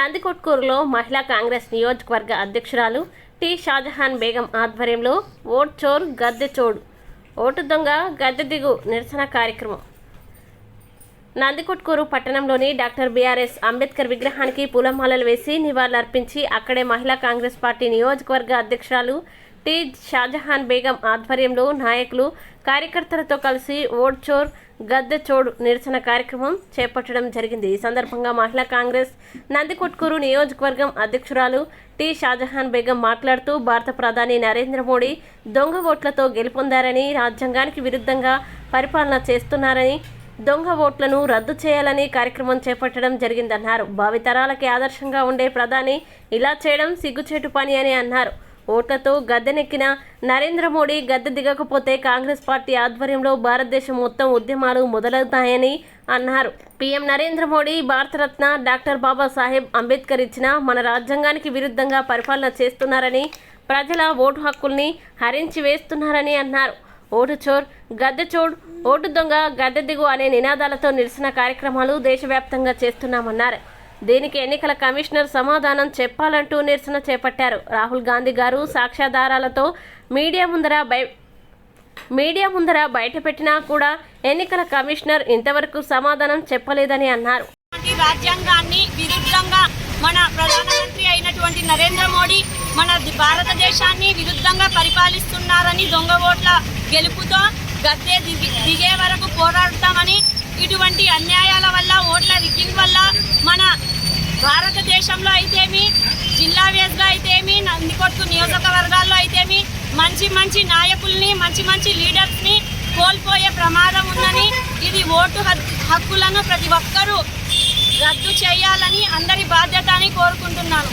నందికొట్కూరులో మహిళా కాంగ్రెస్ నియోజకవర్గ అధ్యక్షురాలు టి షాజహాన్ బేగం ఆధ్వర్యంలో ఓట్ చోర్ గద్దె చోడు ఓటు దొంగ గద్దె దిగు నిరసన కార్యక్రమం. నందికొట్కూరు పట్టణంలోని డాక్టర్ బీఆర్ఎస్ అంబేద్కర్ విగ్రహానికి పూలమాలలు వేసి నివాళులర్పించి అక్కడే మహిళా కాంగ్రెస్ పార్టీ నియోజకవర్గ అధ్యక్షురాలు టి. షాజహాన్ బేగం ఆధ్వర్యంలో నాయకులు కార్యకర్తలతో కలిసి ఓడ్చోర్ గద్దె చోడు నిరసన కార్యక్రమం చేపట్టడం జరిగింది. ఈ సందర్భంగా మహిళా కాంగ్రెస్ నందికొట్కూరు నియోజకవర్గం అధ్యక్షురాలు టి. షాజహాన్ బేగం మాట్లాడుతూ భారత ప్రధాని నరేంద్ర మోడీ దొంగ ఓట్లతో గెలుపొందారని రాజ్యాంగానికి విరుద్ధంగా పరిపాలన చేస్తున్నారని దొంగ ఓట్లను రద్దు చేయాలని కార్యక్రమం చేపట్టడం జరిగిందన్నారు. భావితరాలకి ఆదర్శంగా ఉండే ప్రధాని ఇలా చేయడం సిగ్గుచేటు పని అని అన్నారు. ఓట్లతో గద్దెనెక్కిన నరేంద్ర మోడీ గద్దె దిగకపోతే కాంగ్రెస్ పార్టీ ఆధ్వర్యంలో భారతదేశం మొత్తం ఉద్యమాలు మొదలవుతాయని అన్నారు. పీఎం నరేంద్ర మోడీ భారతరత్న డాక్టర్ బాబాసాహెబ్ అంబేద్కర్ ఇచ్చిన మన రాజ్యాంగానికి విరుద్ధంగా పరిపాలన చేస్తున్నారని ప్రజల ఓటు హక్కుల్ని హరించి వేస్తున్నారని అన్నారు. ఓటు చోర్ గద్దె చోడ్ ఓటు దొంగ గద్దె దిగు అనే నినాదాలతో నిరసన కార్యక్రమాలు దేశవ్యాప్తంగా చేస్తున్నామన్నారు. దీనికి ఎన్నికల కమిషనర్ సమాధానం చెప్పాలంటూ నిరసన చేపట్టారు. రాహుల్ గాంధీ గారు సాక్ష్యాధారాలతో మీడియా ముందర బయ మీడియా ముందర బయటపెట్టినా కూడా ఎన్నికల కమిషనర్ ఇంతవరకు సమాధానం చెప్పలేదని అన్నారు. రాజ్యాంగాన్ని విరుద్ధంగా మన ప్రధానమంత్రి అయినటువంటి నరేంద్ర మోడీ మన భారతదేశాన్ని విరుద్ధంగా పరిపాలిస్తున్నారని దొంగ ఓట్ల గెలుపుతో గద్దె దిగి దిగే వరకు పోరాడతామని ఇటువంటి అన్యాయాల వల్ల ఓట్ల రిగ్గింగ్ వల్ల మన భారతదేశంలో అయితేమి జిల్లా వేస్గా అయితేమి నందికొట్టు నియోజకవర్గాల్లో అయితేమి మంచి మంచి నాయకుల్ని మంచి మంచి లీడర్స్ని కోల్పోయే ప్రమాదం ఉందని ఇది ఓటు హక్కులను ప్రతి ఒక్కరూ రద్దు చేయాలని అందరి బాధ్యత అని కోరుకుంటున్నాను.